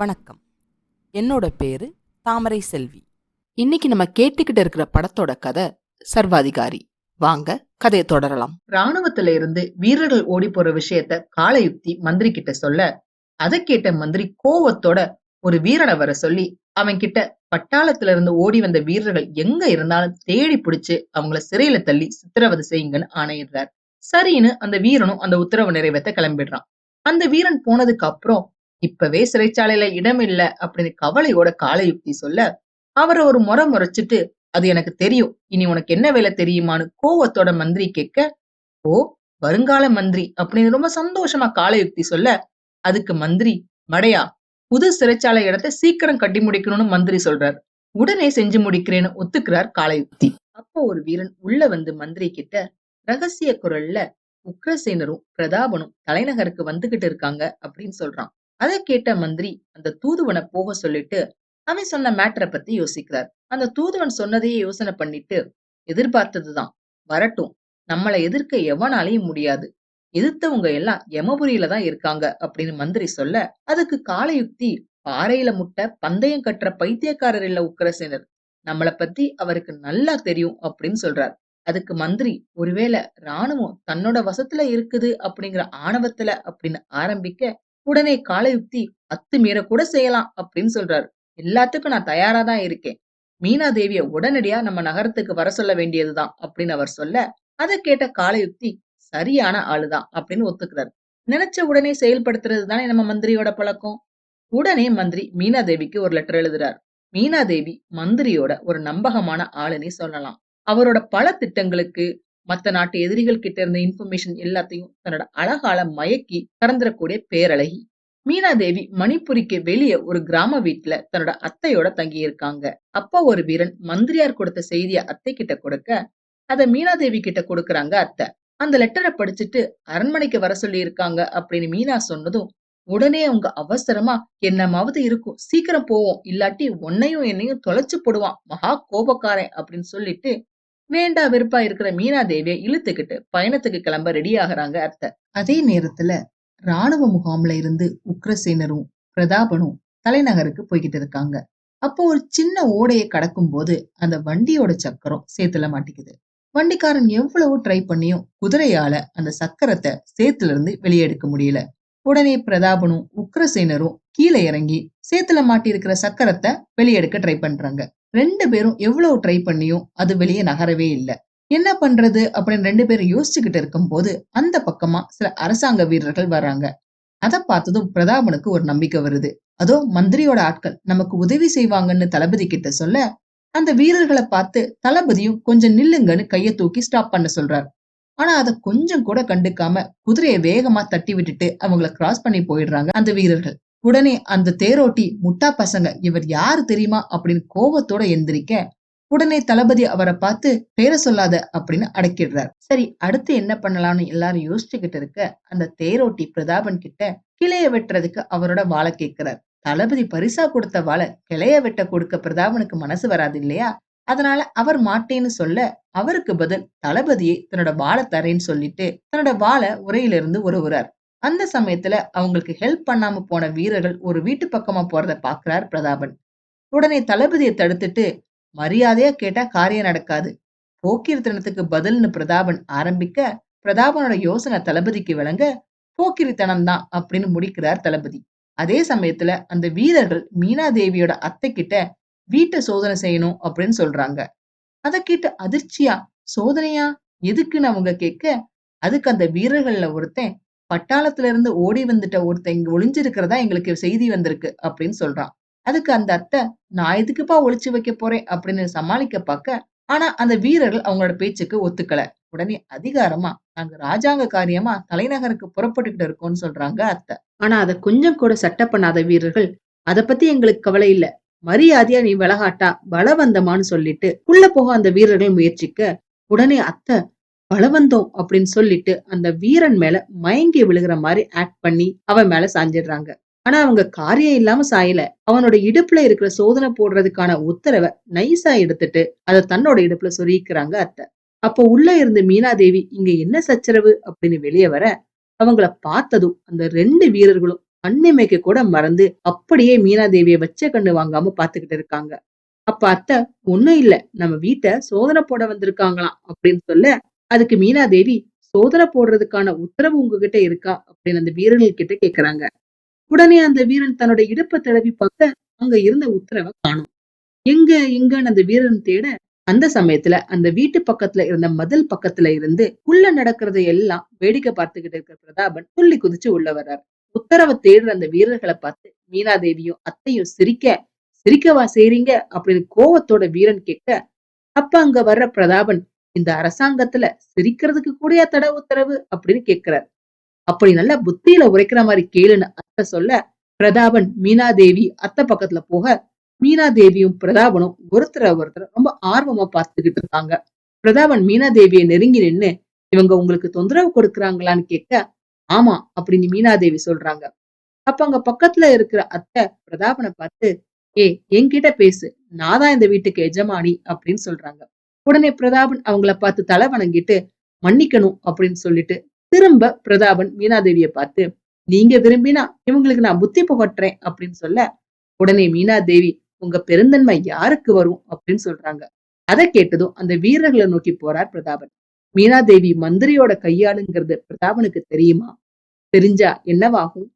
வணக்கம். என்னோட பேரு தாமரை செல்வி. இன்னைக்கு நம்ம கேட்டுக்கிட்டு இருக்கிற படத்தோட கதை சர்வாதிகாரி. வாங்க கதையை தொடரலாம். ராணுவத்துல இருந்து வீரர்கள் ஓடி போற விஷயத்த காலயுக்தி மந்திரி கிட்ட சொல்ல அதை கேட்ட மந்திரி கோவத்தோட ஒரு வீரனை வர சொல்லி அவன் கிட்ட பட்டாளத்துல இருந்து ஓடி வந்த வீரர்கள் எங்க இருந்தாலும் தேடி பிடிச்சு அவங்கள சிறையில தள்ளி சித்திரவதை செய்யுங்கன்னு ஆணையிடுறார். சரின்னு அந்த வீரனும் அந்த உத்தரவு நிறைவேற்ற கிளம்பிடுறான். அந்த வீரன் போனதுக்கு அப்புறம் இப்பவே சிறைச்சாலையில இடம் இல்ல அப்படின்னு கவலையோட காலயுக்தி சொல்ல அவரை ஒரு முறை முறைச்சிட்டு அது எனக்கு தெரியும். இனி உனக்கு என்ன வேலை தெரியுமான்னு கோவத்தோட மந்திரி கேட்க ஓ வருங்கால மந்திரி அப்படின்னு ரொம்ப சந்தோஷமா காலயுக்தி சொல்ல அதுக்கு மந்திரி மடையா புது சிறைச்சாலை இடத்தை சீக்கிரம் கட்டி முடிக்கணும்னு மந்திரி சொல்றார். உடனே செஞ்சு முடிக்கிறேன்னு ஒத்துக்கிறார் காலயுக்தி அப்போ ஒரு வீரன் உள்ள வந்து மந்திரி கிட்ட ரகசிய குரல்ல உக்ரசேனரும் பிரதாபனும் தலைநகருக்கு வந்துகிட்டு இருக்காங்க அப்படின்னு சொல்றான். அதை கேட்ட மந்திரி அந்த தூதுவனை போக சொல்லிட்டு அவன் சொன்ன மேட்டரை பத்தி யோசிக்கிறார். அந்த தூதுவன் சொன்னதையே யோசனை பண்ணிட்டு எதிர்பார்த்ததுதான். வரட்டும் நம்மளை எதிர்க்க எவனாலையும் முடியாது. எதிர்த்தவங்க எல்லாம் யமபுரியில தான் இருக்காங்க அப்படின்னு மந்திரி சொல்ல அதுக்கு காலயுக்தி பாறையில முட்டை பந்தயம் கட்டுற பைத்தியக்காரர் இல்ல உக்கிரசேனர். நம்மளை பத்தி அவருக்கு நல்லா தெரியும் அப்படின்னு சொல்றார். அதுக்கு மந்திரி ஒருவேளை ராணுவம் தன்னோட வசத்துல இருக்குது அப்படிங்கிற ஆணவத்துல அப்படின்னு ஆரம்பிக்க உடனே காலயுக்தி அத்துமீற கூட செய்யலாம் அப்படின்னு சொல்றாரு. எல்லாத்துக்கும் நான் தயாரா தான் இருக்கேன். மீனா தேவிய உடனடியா நம்ம நகரத்துக்கு வர சொல்ல வேண்டியதுதான் அப்படின்னு அவர் சொல்ல அதை கேட்ட காலயுக்தி சரியான ஆளுதான் அப்படின்னு ஒத்துக்கிறார். நினைச்ச உடனே செயல்படுத்துறது தானே நம்ம மந்திரியோட பழக்கம்? உடனே மந்திரி மீனா தேவிக்கு ஒரு லெட்டர் எழுதுறார். மீனா தேவி மந்திரியோட ஒரு நம்பகமான ஆளுன்னு சொல்லலாம். அவரோட பல திட்டங்களுக்கு மற்ற நாட்டு எதிரிகள் கிட்ட இருந்த இன்ஃபர்மேஷன் எல்லாத்தையும் தன்னோட அழகால மயக்கி கறந்துடக்கூடிய பேரழகி. மீனா தேவி மணிப்புரிக்கு வெளியே ஒரு கிராம வீட்டுல தன்னோட அத்தையோட தங்கி இருக்காங்க அப்பா ஒரு வீரன் மந்திரியார் கொடுத்த செய்திய அத்தை கிட்ட கொடுக்க அத மீனா தேவி கிட்ட கொடுக்கறாங்க அத்தை. அந்த லெட்டரை படிச்சுட்டு அரண்மனைக்கு வர சொல்லி இருக்காங்க அப்படின்னு மீனா சொன்னதும் உடனே அவங்க அவசரமா என்னமாவது இருக்கும் சீக்கிரம் போவோம் இல்லாட்டி உன்னையும் என்னையும் தொலைச்சு போடுவான் மகா கோபக்காரன் அப்படின்னு சொல்லிட்டு வேண்டா வெறுப்பா இருக்கிற மீனா தேவியை இழுத்துக்கிட்டு பயணத்துக்கு கிளம்ப ரெடி ஆகுறாங்க அர்த்த அதே நேரத்துல ராணுவ முகாம்ல இருந்து உக்ரசேனரும் பிரதாபனும் தலைநகருக்கு போய்கிட்டு இருக்காங்க. அப்போ ஒரு சின்ன ஓடையை கடக்கும் போது அந்த வண்டியோட சக்கரம் சேத்துல மாட்டிக்குது. வண்டிக்காரன் எவ்வளவு ட்ரை பண்ணியும் குதிரையால அந்த சக்கரத்தை சேத்துல இருந்து வெளியெடுக்க முடியல. உடனே பிரதாபனும் உக்ரசேனரும் கீழே இறங்கி சேத்துல மாட்டி இருக்கிற சக்கரத்தை வெளியெடுக்க ட்ரை பண்றாங்க. ரெண்டு பேரும் எவ்வளவு ட்ரை பண்ணியும் அது வெளியே நகரவே இல்லை. என்ன பண்றது அப்படின்னு ரெண்டு பேரும் யோசிச்சுக்கிட்டு இருக்கும்போது அந்த பக்கமா சில அரசாங்க வீரர்கள் வர்றாங்க. அதை பார்த்ததும் பிரதாபனுக்கு ஒரு நம்பிக்கை வருது. அதோ மந்திரியோட ஆட்கள் நமக்கு உதவி செய்வாங்கன்னு தளபதி கிட்ட சொல்ல அந்த வீரர்களை பார்த்து தளபதியும் கொஞ்சம் நில்லுங்கன்னு கையை தூக்கி ஸ்டாப் பண்ண சொல்றார். ஆனா அதை கொஞ்சம் கூட கண்டுக்காம குதிரையை வேகமா தட்டி விட்டுட்டு அவங்கள கிராஸ் பண்ணி போயிடுறாங்க அந்த வீரர்கள். உடனே அந்த தேரோட்டி முட்டா பசங்க இவர் யாரு தெரியுமா? அப்படின்னு கோபத்தோட எந்திரிக்க உடனே தளபதி அவரை பார்த்து பேர சொல்லாத அப்படின்னு அடக்கிடுறார். சரி அடுத்து என்ன பண்ணலாம்னு எல்லாரும் யோசிச்சுக்கிட்டு இருக்க அந்த தேரோட்டி பிரதாபன் கிட்ட கிளைய வெட்டுறதுக்கு அவரோட வாழை கேட்கிறார். தளபதி பரிசா கொடுத்த வாழை கிளைய வெட்ட கொடுக்க பிரதாபனுக்கு மனசு வராது இல்லையா? அதனால அவர் மாட்டேன்னு சொல்ல அவருக்கு பதில் தளபதியை தன்னோட வாழை தரேன்னு சொல்லிட்டு தன்னோட வாழை உரையிலிருந்து உருவுறார். அந்த சமயத்துல அவங்களுக்கு ஹெல்ப் பண்ணாம போன வீரர்கள் ஒரு வீட்டு பக்கமா போறத பாக்குறார் பிரதாபன். உடனே தளபதியை தடுத்துட்டு மரியாதையா கேட்டா காரியம் நடக்காது. போக்கிரித்தனத்துக்கு பதில்னு பிரதாபன் ஆரம்பிக்க பிரதாபனோட யோசனை தளபதிக்கு விளங்க போக்கிரித்தனம் தான் அப்படின்னு முடிக்கிறார் தளபதி. அதே சமயத்துல அந்த வீரர்கள் மீனா தேவியோட அத்தை கிட்ட வீட்டை சோதனை செய்யணும் அப்படின்னு சொல்றாங்க. அதை கேட்டு அதிர்ச்சியா சோதனையா? எதுக்குன்னு அவங்க கேட்க அதுக்கு அந்த வீரர்கள்ல ஒருத்தன் பட்டாளத்துல இருந்து ஓடி வந்துட்ட ஒருத்தன் இங்க ஒளிஞ்சிருக்கிறதா எங்களுக்கு செய்தி வந்திருக்கு அப்படின்னு சொல்றான். அதுக்கு அந்த அத்தை நான் எதுக்குப்பா ஒளிச்சு வைக்க போறேன்? அப்படின்னு சமாளிக்க பார்க்க ஆனா அந்த வீரர்கள் அவங்களோட பேச்சுக்கு ஒத்துக்கல. உடனே அதிகாரமா? நாங்க ராஜாங்க காரியமா தலைநகருக்கு புறப்பட்டுக்கிட்டு இருக்கோம்னு சொல்றாங்க அத்தை. ஆனா அதை கொஞ்சம் கூட சட்ட பண்ணாத வீரர்கள் அத பத்தி எங்களுக்கு கவலை இல்ல. மரியாதையா நீ விலகாட்டா பலவந்தமான்னு சொல்லிட்டு உள்ள போக அந்த வீரர்கள் முயற்சிக்க. உடனே அத்தை பலவந்தோம் அப்படின்னு சொல்லிட்டு அந்த வீரன் மேல மயங்கி விழுகிற மாதிரி ஆக்ட் பண்ணி அவன் மேல சாஞ்சிடுறாங்க. ஆனா அவங்க காரியம் இல்லாம சாயல. அவனோட இடுப்புல இருக்கிற சோதனை போடுறதுக்கான உத்தரவை நைஸா எடுத்துட்டு அதை தன்னோட இடுப்புல சொருகிக்கிறாங்க அத்தை. அப்போ உள்ள இருந்து மீனாதேவி இங்க என்ன சச்சரவு? அப்படின்னு வெளியே வர அவங்கள பார்த்ததும் அந்த ரெண்டு வீரர்களும் அன்னிமைக்கு கூட மறந்து அப்படியே மீனாதேவியை வச்ச கண்ணு வாங்காம பாத்துக்கிட்டு இருக்காங்க. அப்ப அத்தை ஒண்ணும் இல்ல. நம்ம வீட்டை சோதனை போட வந்திருக்காங்களாம். அப்படின்னு சொல்ல அதுக்கு மீனா தேவி சோதனை போடுறதுக்கான உத்தரவு உங்ககிட்ட இருக்கா? அப்படின்னு அந்த வீரர்கள் கிட்ட கேக்குறாங்க. உடனே அந்த வீரன் தன்னோட இடுப்பை தடவி பார்க்க அங்க இருந்த உத்தரவை காணும். எங்க எங்கன்னு அந்த வீரன் தேட அந்த சமயத்துல அந்த வீட்டு பக்கத்துல இருந்த மதில் பக்கத்துல இருந்து உள்ள நடக்கிறதை எல்லாம் வேடிக்கை பார்த்துக்கிட்டு இருக்கிற பிரதாபன் துள்ளி குதிச்சு உள்ள வர்றார். உத்தரவை தேடுற அந்த வீரர்களை பார்த்து மீனாதேவியும் அத்தையும் சிரிக்க சிரிக்கவா செய்றீங்க? அப்படின்னு கோவத்தோட வீரன் கேட்க அப்ப அங்க வர்ற பிரதாபன் இந்த அரசாங்கத்துல சிரிக்கிறதுக்கு கூடயா தடை உத்தரவு அப்படின்னு கேக்குறார் அப்படி நல்லா புத்தியில உரைக்கிற மாதிரி கேளுன்னு அத்தை சொல்ல பிரதாபன் மீனாதேவி அத்தை பக்கத்துல போக மீனாதேவியும் பிரதாபனும் ஒருத்தர ஒருத்தர் ரொம்ப ஆர்வமா பார்த்துக்கிட்டு இருக்காங்க. பிரதாபன் மீனாதேவியை நெருங்கி நின்னு இவங்க உங்களுக்கு தொந்தரவு கொடுக்கறாங்களான்னு கேட்க ஆமா அப்படின்னு மீனாதேவி சொல்றாங்க. அப்ப அங்க பக்கத்துல இருக்கிற அத்தை பிரதாபனை பார்த்து ஏ என்கிட்ட பேசு நான் தான் இந்த வீட்டுக்கு எஜமானி அப்படின்னு சொல்றாங்க. உடனே பிரதாபன் அவங்கள பார்த்து தலை வணங்கிட்டு மன்னிக்கணும் அப்படின்னு சொல்லிட்டு திரும்ப பிரதாபன் மீனாதேவிய பார்த்து நீங்க விரும்பினா இவங்களுக்கு நான் புத்தி புகட்டுறேன் அப்படின்னு சொல்ல உடனே மீனாதேவி உங்க பெருந்தன்மை யாருக்கு வரும்? அப்படின்னு சொல்றாங்க. அதை கேட்டதும் அந்த வீரர்களை நோக்கி போறார் பிரதாபன். மீனாதேவி மந்திரியோட கையாளுங்கிறது பிரதாபனுக்கு தெரியுமா? தெரிஞ்சா என்னவாகும்?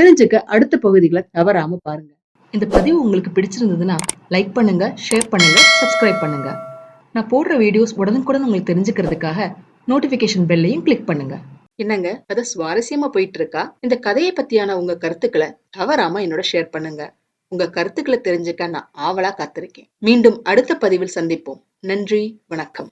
தெரிஞ்சுக்க அடுத்த பகுதிகளை தவறாம பாருங்க. இந்த பதிவு உங்களுக்கு பிடிச்சிருந்ததுன்னா லைக் பண்ணுங்க ஷேர் பண்ணுங்க சப்ஸ்கிரைப் பண்ணுங்க. நான் போடுற வீடியோஸ் உடனுக்குடன் உங்களுக்கு தெரிஞ்சுக்கிறதுக்காக நோட்டிபிகேஷன் பெல்லையும் கிளிக் பண்ணுங்க. என்னங்க? கதை சுவாரஸ்யமா போயிட்டு இருக்கா இந்த கதையை பத்தியான உங்க கருத்துக்களை தவறாம என்னோட ஷேர் பண்ணுங்க. உங்க கருத்துக்களை தெரிஞ்சுக்க நான் ஆவலா காத்திருக்கேன். மீண்டும் அடுத்த பதிவில் சந்திப்போம். நன்றி வணக்கம்.